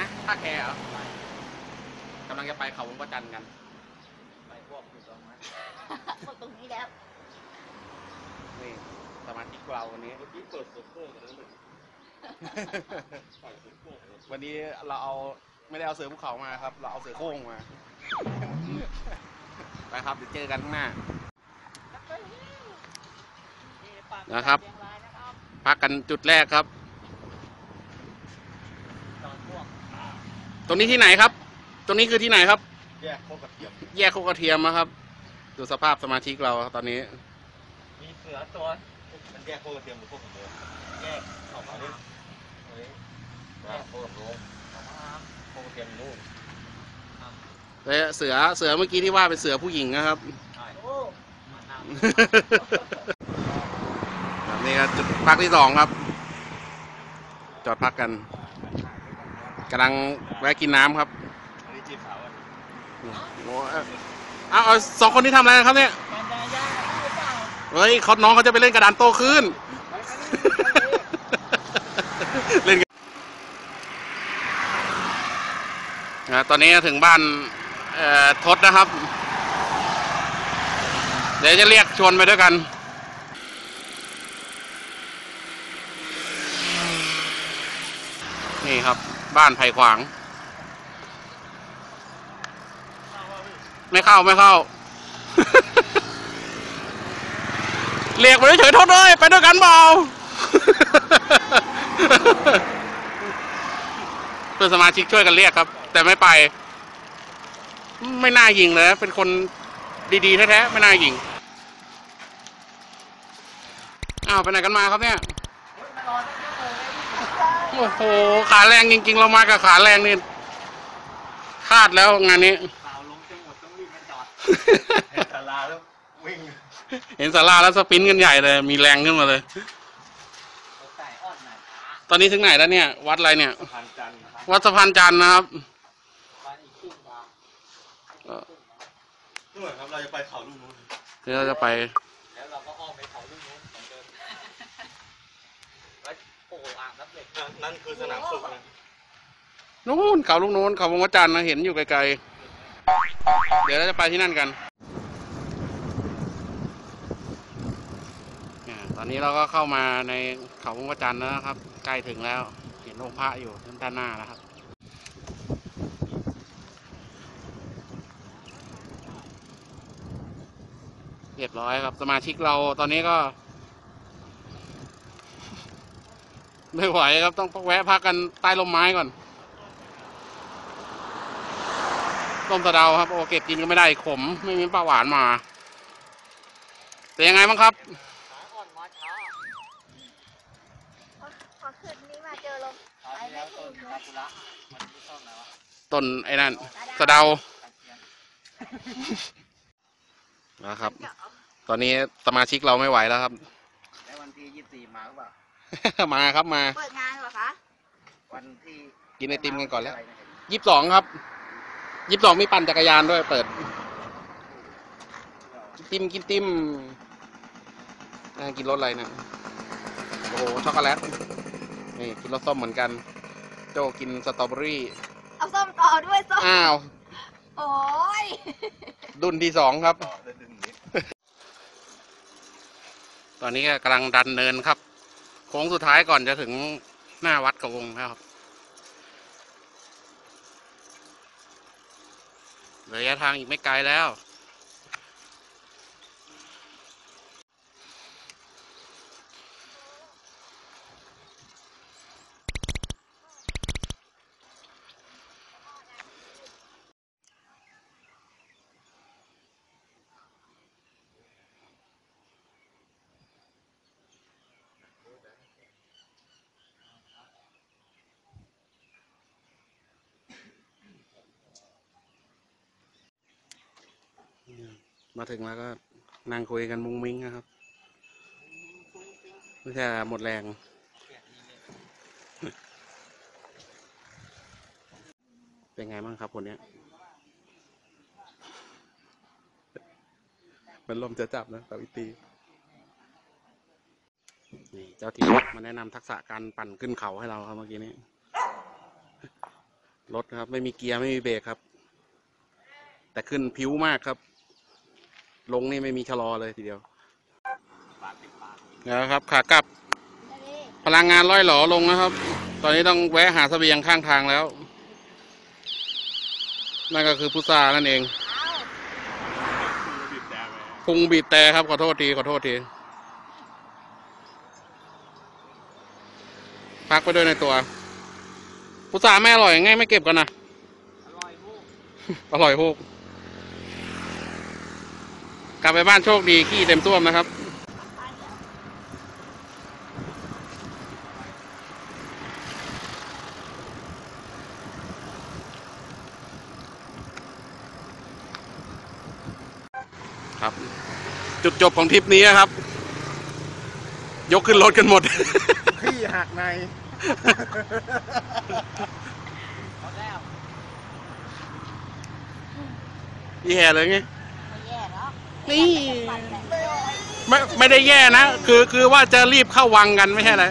นะท่าแคเหรอกำลังจะไปเขาวงประจันทร์กัน ไปพวกอยู่ตรงนั้นตรงนี้แล้วนี่สมาชิกเราวันนี้ เมื่อกี้เปิดเซิร์ฟเวอร์กันแล้วเลยใส่เซิร์ฟเวอร์เลยวันนี้เราเอาไม่ได้เอาเสือภูเขามาครับ เราเอาเสือโคร่งมา ไปครับเดี๋ยวเจอกันข้างหน้า นะครับ พักกันจุดแรกครับ ตอนพวก ตรงนี้ที่ไหนครับ ตรงนี้คือที่ไหนครับ แยกโคกกระเทียม แยกโคกกระเทียมนะครับ ดูสภาพสมาชิกเราตอนนี้ มีเสือตัวมันแยกโคกกระเทียมหรือโคกกับโลแยกออกมาดิเฮ้ยแยกโคกกับโลออกมาโคกกระเทียมอยู่นู่นและเสือเสือเมื่อกี้ที่ว่าเป็นเสือผู้หญิงนะครับใช่โอ้มาน้ครับนี่ก็จุดพักที่สองครับ จอดพักกัน กำลังแวะกินน้ำครับำอันนี้จีบสาวอะโอ้เอ้าเอาเอาสองคนนี้ทำอะไรนะครับเนี่ยเฮ้ยเขาน้องเขาจะไปเล่นกระดานโตขึ้น เล่นกันอ่าตอนนี้ถึงบ้านเอ่อทศนะครับ เดี๋ยวจะเรียกชวนไปด้วยกันนี่ครับ บ้านไผ่ขวาง ไม่เข้าไม่เข้า เรียกไปเฉยๆโทษเลยไปด้วยกันเปล่าเพื่อนสมาชิกช่วยกันเรียกครับ แต่ไม่ไป ไม่น่ายิงเลยเป็นคนดีๆแท้ๆไม่น่ายิงอ้าวไปไหนกันมาครับเนี่ย โอ้โห ขาแรงจริง ๆ เรามากับขาแรงนี่คาดแล้วงานนี้ ข่าวลงจังหวัดต้องรีบมาจอดเห็นตลาแล้ววิ่งเห็นสาราแล้วสปรินต์กันใหญ่เลย มีแรงขึ้นมาเลยใส่อ้อนหน่อยตอนนี้ถึงไหนแล้วเนี่ย วัดอะไรเนี่ยพันจันทร์ครับวัดสะพานจันทร์นะครับ บ้านอีกครึ่งทางเอ่อนู่นครับเราจะไปเขาลูกนู้นเดี๋ยวเราจะไป แล้วเราก็อ้อมไปเขาลูกนู้นเหมือนเดิมแล้ว โอ้โหอ่างน้ำเหล็กนั่นคือสนามฝึกนะนู้นเขาลูกนู้นเขาวงวัดจันทร์นะเห็นอยู่ไกลๆ เดี๋ยวเราจะไปที่นั่นกันอ่าตอนนี้เราก็เข้ามาในเขาวงวัดจันทร์แล้วนะครับ ใกล้ถึงแล้ว เห็นองค์พระอยู่ด้านหน้าแล้วครับเรียบร้อยครับ สมาชิกเราตอนนี้ก็ ไม่ไหวครับต้องแวะพักกันใต้ร่มไม้ก่อนต้มสะเดาครับ โอเก็บกินก็ไม่ได้ขม ไม่มีปลาหวานมาเป็นยังไงบ้างครับขาอ่อนมาช้าพอคืนนี้มาเจอลมคราวที่แล้วต้นซากุระมันไม่ต้นอะไรวะต้นไอ้นั่นสะเดาตะเคียนนะครับ ตอนนี้สมาชิกเราไม่ไหวแล้วครับแล้ววันที่ยี่สิบสี่มาหรือเปล่า มาครับมา เปิดงานเหรอคะ วันที่กินไอติมกันก่อนแล้วะไระยี่สิบสองครับยี่สิบสองมีปั่นจักรยานด้วยเปิด กินติมกินติมอ่ากินรสอะไรนะโอ้โหช็อกโกแลตนี่กินรสส้มเหมือนกัน โจกินสตรอเบอรี่ เอาส้มต่อด้วยส้มอ้าว โอ้ยดุนที่สองครับต่อเดินดึงนิดตอนนี้ก็กำลังดันเนินครับโค้งสุดท้ายก่อนจะถึงหน้าวัดกระวงนะครับระยะทางอีกไม่ไกลแล้ว มาถึงแล้วก็นั่งคุยกันมุ้งมิ้งนะครับไม่ใช่หมดแรง เป็นไงบ้างครับคนนี้มันลมจะจับนะสาวิตีนี่เจ้าทีมาแนะนำทักษะการปั่นขึ้นเขาให้เราครับเมื่อกี้นี้รถครับ ไม่มีเกียร์ไม่มีเบรกครับ แต่ขึ้นผิวมากครับ ลงนี่ไม่มีชะลอเลยทีเดียวนะครับ ขากลับ พลังงานร้อยหลอลงนะครับ ตอนนี้ต้องแวะหาเสบียงข้างทางแล้ว นั่นก็คือพุทรานั่นเองพุงบีบแต่ครับ ขอโทษที ขอโทษที พักไปด้วยในตัว พุทราไม่อร่อยไงไม่เก็บกันนะ อร่อยลูกอร่อยพวก กลับไปบ้านโชคดีขี้เต็มต้วมนะครับครับจุดจบของทริปนี้ครับ ยกขึ้นรถกันหมด ขี้หักในหมดแล้วพี่แห่เลยไงไม่แย่เนาะนี่ปั่นแหละไม่ไม่ได้แย่นะ คือคือว่าจะรีบเข้าวังกันไม่ใช่อะไร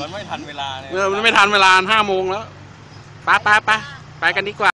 มันไม่ทันเวลาเลยเออมันไม่ทันเวลาห้าโมงแล้วไปไปไปไปกันดีกว่า